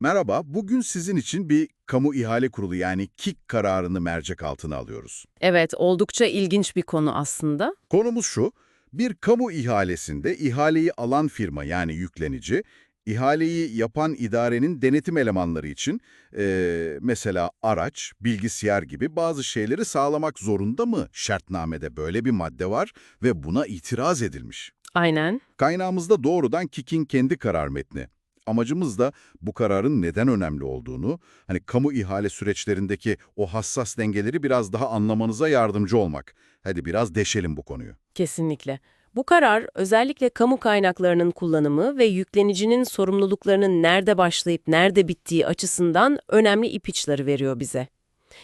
Merhaba, bugün sizin için bir kamu ihale kurulu yani KİK kararını mercek altına alıyoruz. Evet, oldukça ilginç bir konu aslında. Konumuz şu, bir kamu ihalesinde ihaleyi alan firma yani yüklenici, ihaleyi yapan idarenin denetim elemanları için eee, mesela araç, bilgisayar gibi bazı şeyleri sağlamak zorunda mı? Şartnamede böyle bir madde var ve buna itiraz edilmiş. Aynen. Kaynağımızda doğrudan KİK'in kendi karar metni. Amacımız da bu kararın neden önemli olduğunu, hani kamu ihale süreçlerindeki o hassas dengeleri biraz daha anlamanıza yardımcı olmak. Hadi biraz deşelim bu konuyu. Kesinlikle. Bu karar özellikle kamu kaynaklarının kullanımı ve yüklenicinin sorumluluklarının nerede başlayıp nerede bittiği açısından önemli ipuçları veriyor bize.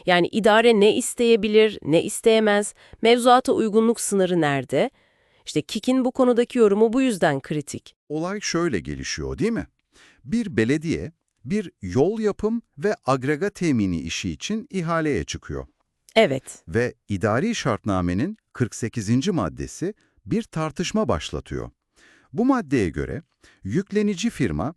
Yani idare ne isteyebilir, ne isteyemez, mevzuata uygunluk sınırı nerede? İşte KİK'in bu konudaki yorumu bu yüzden kritik. Olay şöyle gelişiyor değil mi? Bir belediye, bir yol yapım ve agrega temini işi için ihaleye çıkıyor. Evet, Ve idari şartnamenin 48. maddesi bir tartışma başlatıyor. Bu maddeye göre yüklenici firma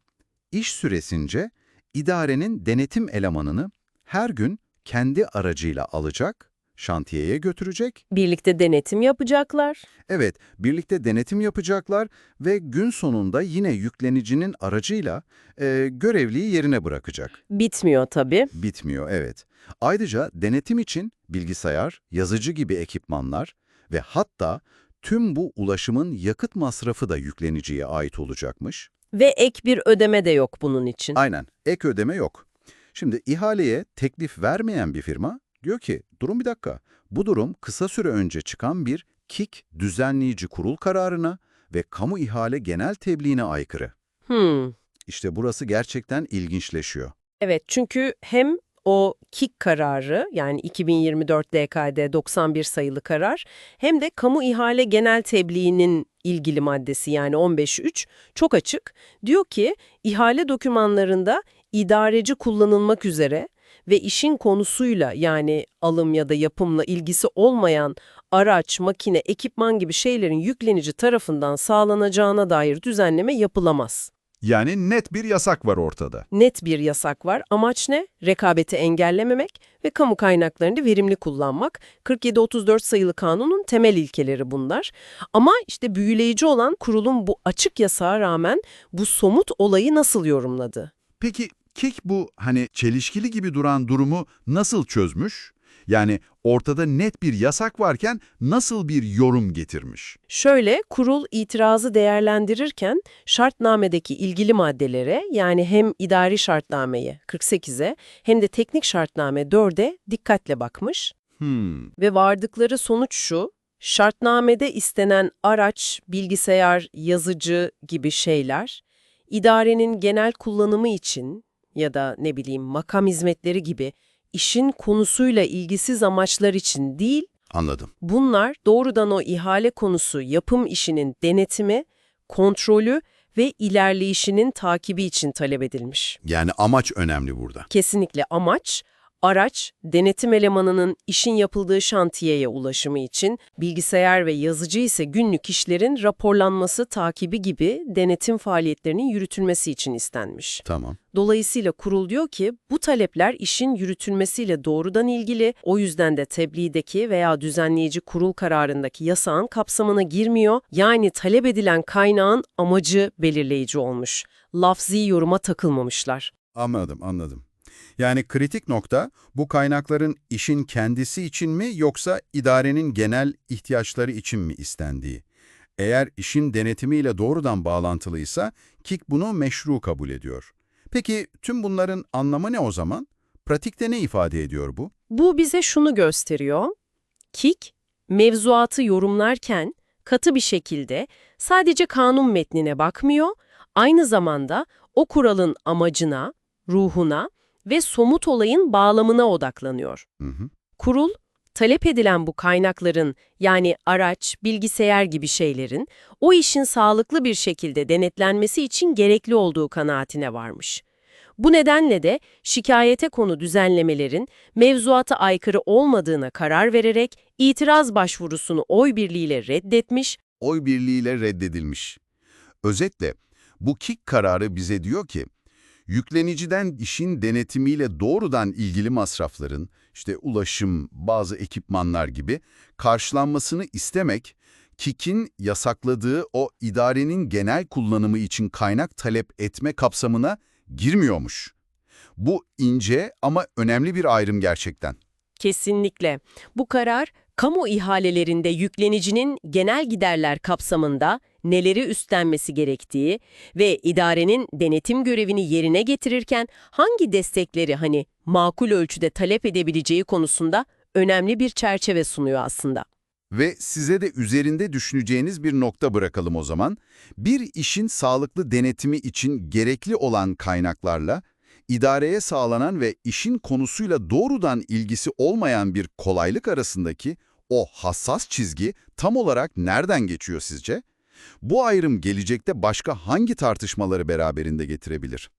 iş süresince idarenin denetim elemanını her gün kendi aracıyla alacak, şantiyeye götürecek. birlikte denetim yapacaklar. Evet, birlikte denetim yapacaklar ve gün sonunda yine yüklenicinin aracıyla e, görevliyi yerine bırakacak. Bitmiyor tabii. Bitmiyor, evet. Ayrıca denetim için bilgisayar, yazıcı gibi ekipmanlar ve hatta tüm bu ulaşımın yakıt masrafı da yükleniciye ait olacakmış. Ve ek bir ödeme de yok bunun için. Aynen, ek ödeme yok. Şimdi ihaleye teklif vermeyen bir firma diyor ki, durun bir dakika, bu durum kısa süre önce çıkan bir KİK düzenleyici kurul kararına ve kamu ihale genel tebliğine aykırı. Hmm. İşte burası gerçekten ilginçleşiyor. Evet çünkü hem o KİK kararı yani 2024 DKD 91 sayılı karar hem de kamu ihale genel tebliğinin ilgili maddesi yani 15.3 çok açık. Diyor ki ihale dokümanlarında idareci kullanılmak üzere ve işin konusuyla yani alım ya da yapımla ilgisi olmayan araç, makine, ekipman gibi şeylerin yüklenici tarafından sağlanacağına dair düzenleme yapılamaz. Yani net bir yasak var ortada. Net bir yasak var. Amaç ne? Rekabeti engellememek ve kamu kaynaklarını verimli kullanmak. 47-34 sayılı kanunun temel ilkeleri bunlar. Ama işte büyüleyici olan kurulun bu açık yasağa rağmen bu somut olayı nasıl yorumladı? Peki KİK bu hani çelişkili gibi duran durumu nasıl çözmüş? Yani ortada net bir yasak varken nasıl bir yorum getirmiş? Şöyle, kurul itirazı değerlendirirken şartnamedeki ilgili maddelere yani hem idari şartnameye 48'e hem de teknik şartname 4'e dikkatle bakmış. Hmm, Ve vardıkları sonuç şu, şartnamede istenen araç, bilgisayar, yazıcı gibi şeyler, idarenin genel kullanımı için ya da ne bileyim makam hizmetleri gibi işin konusuyla ilgisiz amaçlar için değil, Anladım. bunlar doğrudan o ihale konusu yapım işinin denetimi, kontrolü ve ilerleyişinin takibi için talep edilmiş. Yani amaç önemli burada. Kesinlikle amaç, araç, denetim elemanının işin yapıldığı şantiyeye ulaşımı için, bilgisayar ve yazıcı ise günlük işlerin raporlanması, takibi gibi denetim faaliyetlerinin yürütülmesi için istenmiş. Tamam. Dolayısıyla kurul diyor ki bu talepler işin yürütülmesiyle doğrudan ilgili, o yüzden de tebliğdeki veya düzenleyici kurul kararındaki yasağın kapsamına girmiyor. Yani talep edilen kaynağın amacı belirleyici olmuş. Lafzi yoruma takılmamışlar. Anladım, anladım. Yani kritik nokta bu kaynakların işin kendisi için mi yoksa idarenin genel ihtiyaçları için mi istendiği. Eğer işin denetimiyle doğrudan bağlantılıysa KİK bunu meşru kabul ediyor. Peki tüm bunların anlamı ne o zaman? Pratikte ne ifade ediyor bu? Bu bize şunu gösteriyor. KİK, mevzuatı yorumlarken katı bir şekilde sadece kanun metnine bakmıyor, aynı zamanda o kuralın amacına, ruhuna ve somut olayın bağlamına odaklanıyor. Hı hı. Kurul, talep edilen bu kaynakların yani araç, bilgisayar gibi şeylerin o işin sağlıklı bir şekilde denetlenmesi için gerekli olduğu kanaatine varmış. Bu nedenle de şikayete konu düzenlemelerin mevzuata aykırı olmadığına karar vererek itiraz başvurusunu oy birliğiyle reddetmiş, Oy birliğiyle reddedilmiş. Özetle bu KİK kararı bize diyor ki, Yükleniciden işin denetimiyle doğrudan ilgili masrafların, işte ulaşım, bazı ekipmanlar gibi karşılanmasını istemek, KİK'in yasakladığı o idarenin genel kullanımı için kaynak talep etme kapsamına girmiyormuş. Bu ince ama önemli bir ayrım gerçekten. Kesinlikle. Bu karar, kamu ihalelerinde yüklenicinin genel giderler kapsamında neleri üstlenmesi gerektiği ve idarenin denetim görevini yerine getirirken hangi destekleri hani makul ölçüde talep edebileceği konusunda önemli bir çerçeve sunuyor aslında. Ve size de üzerinde düşüneceğiniz bir nokta bırakalım o zaman. Bir işin sağlıklı denetimi için gerekli olan kaynaklarla, idareye sağlanan ve işin konusuyla doğrudan ilgisi olmayan bir kolaylık arasındaki o hassas çizgi tam olarak nereden geçiyor sizce? Bu ayrım gelecekte başka hangi tartışmaları beraberinde getirebilir?